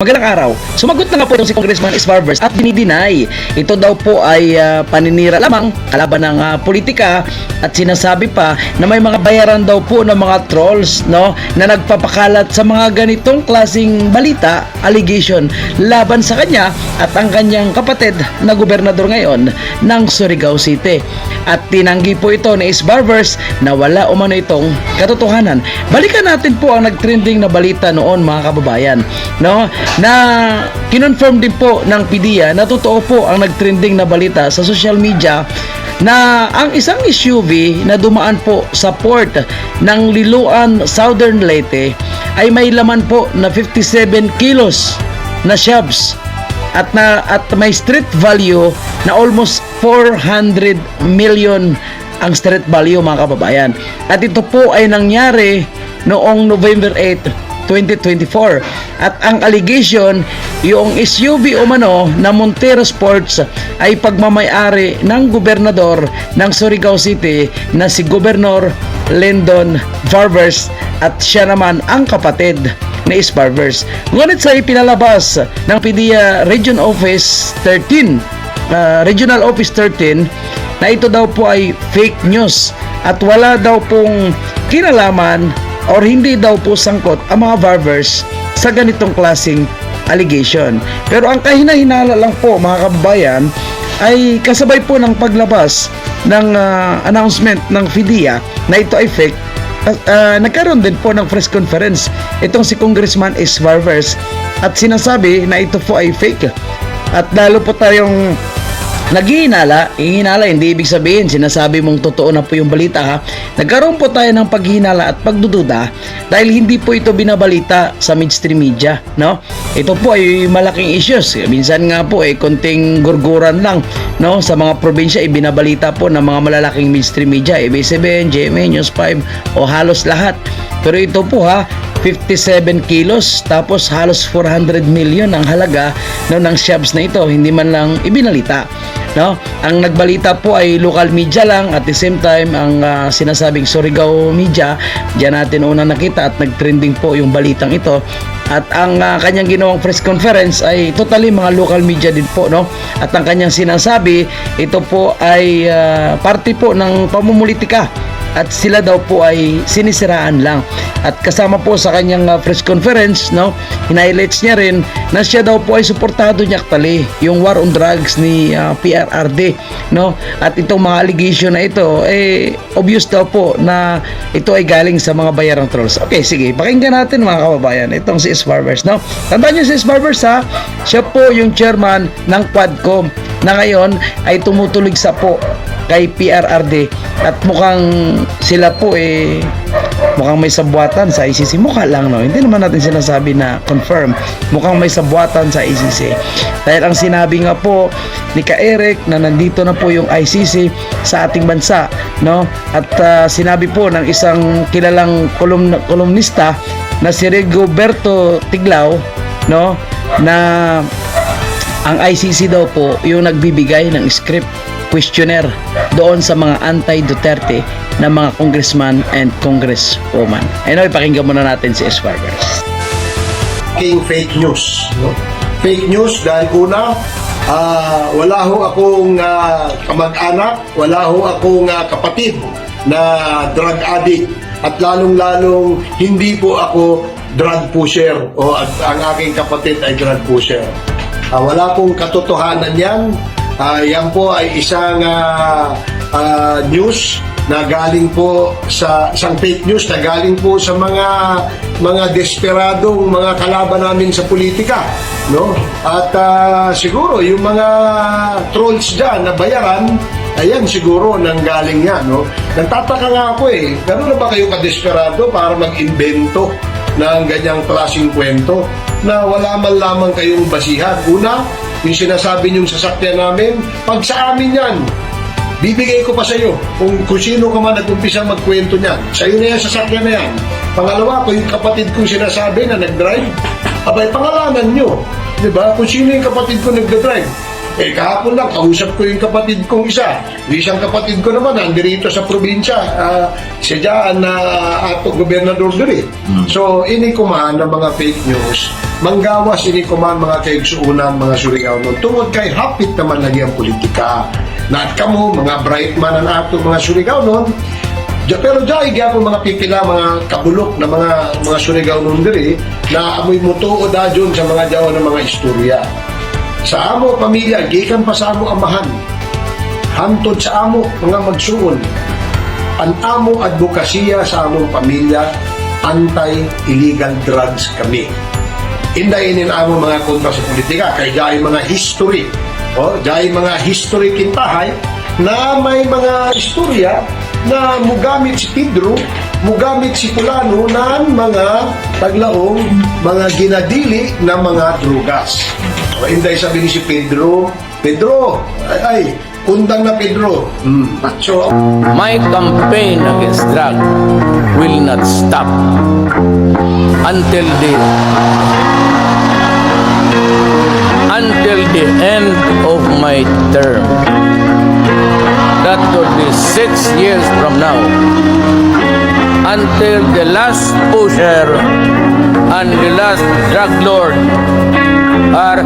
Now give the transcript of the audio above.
Magandang araw. Sumagot na nga po itong si Congressman Esbarbers at dinideny. Ito daw po ay ah, paninira lamang kalaban ng ah, politika at sinasabi pa na may mga bayaran daw po ng mga trolls no na nagpapakalat sa mga ganitong klasing balita, allegation laban sa kanya at ang kanyang kapatid na gobernador ngayon ng Surigao City. At tinanggi po ito ni Esbarbers na wala umano itong katotohanan. Balikan natin po ang nagtrending na balita noon mga kababayan. No? Na kinonfirm din po ng PDEA na totoo po ang nagtrending na balita sa social media na ang isang SUV na dumaan po sa port ng Liloan Southern Leyte ay may laman po na 57 kilos na shabs at na at may street value na almost 400 million ang street value mga kababayan. At ito po ay nangyari noong November 8 2024 at ang allegation yung SUV umano na Montero Sports ay pagmamayari ng gobernador ng Surigao City na si Gobernador Lyndon Barbers. At siya naman ang kapatid ni Barbers. Ngunit sa ipinalabas ng PDEA Region Office 13 uh, Regional Office 13 na ito daw po ay fake news. At wala daw pong kinalaman or hindi daw po sangkot ang mga barbers sa ganitong klasing allegation. Pero ang kahina-hinala lang po mga kababayan ay kasabay po ng paglabas ng ah, announcement ng FIDIA na ito ay fake at ah, nagkaroon din po ng press conference itong si Congressman Ace Barbers at sinasabi na ito po ay fake at lalo po tayong Naghihinala, hihinala hindi ibig sabihin sinasabi mong totoo na po yung balita ha. Nagkaroon po tayo ng paghihinala at pagdududa dahil hindi po ito binabalita sa mainstream media, no? Ito po ay malaking issues. Minsan nga po ay konting gurguran lang, no? Sa mga probinsya ibinabalita po ng mga malalaking mainstream media, ABS-CBN, GMA, News 5 o halos lahat. Pero ito po ha, 57 kilos tapos halos 400 million ang halaga no, ng shabs na ito hindi man lang ibinalita no? Ang nagbalita po ay local media lang at the same time ang ah, sinasabing Surigao media diyan natin una nakita at nagtrending po yung balitang ito. At ang ah, kanyang ginawang press conference ay totally mga local media din po no? At ang kanyang sinasabi ito po ay ah, parte po ng pamumulitika at sila daw po ay sinisiraan lang. At kasama po sa kanyang uh, press conference, no, hinighlights niya rin na siya daw po ay suportado niya actually yung war on drugs ni uh, PRRD, no? At itong mga allegation na ito eh obvious daw po na ito ay galing sa mga bayarang trolls. Okay, sige, pakinggan natin mga kababayan itong si S. Barbers, no? Tandaan niyo si S. Barbers ha, siya po yung chairman ng Quadcom na ngayon ay tumutulig sa po kay PRRD at mukhang sila po eh mukhang may sabuatan sa ICC mukha lang no? Hindi naman natin sinasabi na confirm. Mukhang may sabuatan sa ICC dahil ang sinabi nga po ni Ka Eric na nandito na po yung ICC sa ating bansa no? At ah, sinabi po ng isang kilalang kolum kolumnista na si Rigoberto Tiglao no? Na ang ICC daw po yung nagbibigay ng script questionnaire doon sa mga anti-Duterte na mga congressman and congresswoman. Ayun, ipakinggan muna natin si S. Barbers. King fake news. No? Fake news dahil una, ah, wala ho akong ah, kamag-anak, wala ho akong ah, kapatid na drug addict at lalong-lalong hindi po ako drug pusher o at ang aking kapatid ay drug pusher. Ah, wala pong katotohanan yan. Ah, yan po ay isang ah, ah, news na galing po sa isang fake news na galing po sa mga mga desperadong mga kalaban namin sa politika no? At ah, siguro yung mga trolls diyan na bayaran ayan siguro nang galing yan no? Nagtataka nga ako eh. Gano'n na ba kayo kadesperado para mag-invento ng ganyang klaseng kwento na wala man lamang kayong basihan una yung sinasabi niyong sasakyan namin pag sa amin yan Bibigay ko pa sa iyo kung, kung sino ka man nag-umpisa magkwento niyan. Sa iyo na yan, sasakyan na yan. Pangalawa, kung yung kapatid kong sinasabi na nag-drive, abay, pangalanan nyo. Di ba? Kung sino yung kapatid ko nag-drive. Eh kahapon lang, kausap ko yung kapatid kong isa. Yung isang kapatid ko naman, nandirito sa probinsya. Uh, siya dyan na ato gobernador diri. So, ini kuman ng mga fake news. Manggawas ini kuman mga kaigsuunan, mga Surigao nun. Tungod kay hapit naman lagi ang politika. Na at kamo, mga bright man ang ato mga Surigao nun, pero dahil gyapon mga pipila, mga kabulok na mga mga Surigao nun diri na amoy mutuo da dyan sa mga jawa ng mga istorya. Sa amo pamilya, gikan pa sa amo amahan. Hantod sa amo mga magsuon. Ang amo advokasya sa among pamilya, anti-illegal drugs kami. Inday inin amo mga kontra sa politika kay dahil mga history. O, dahil mga history kintahay na may mga istorya na mugamit si Pedro, mugamit si Pulano ng mga taglaong mga ginadili na mga drugas. Inday sabi ni si Pedro, Pedro, ay, ay kundang na Pedro. Hmm. So, My campaign against drug will not stop until the until the end of my term. That could be six years from now. Until the last pusher and the last drug lord ar.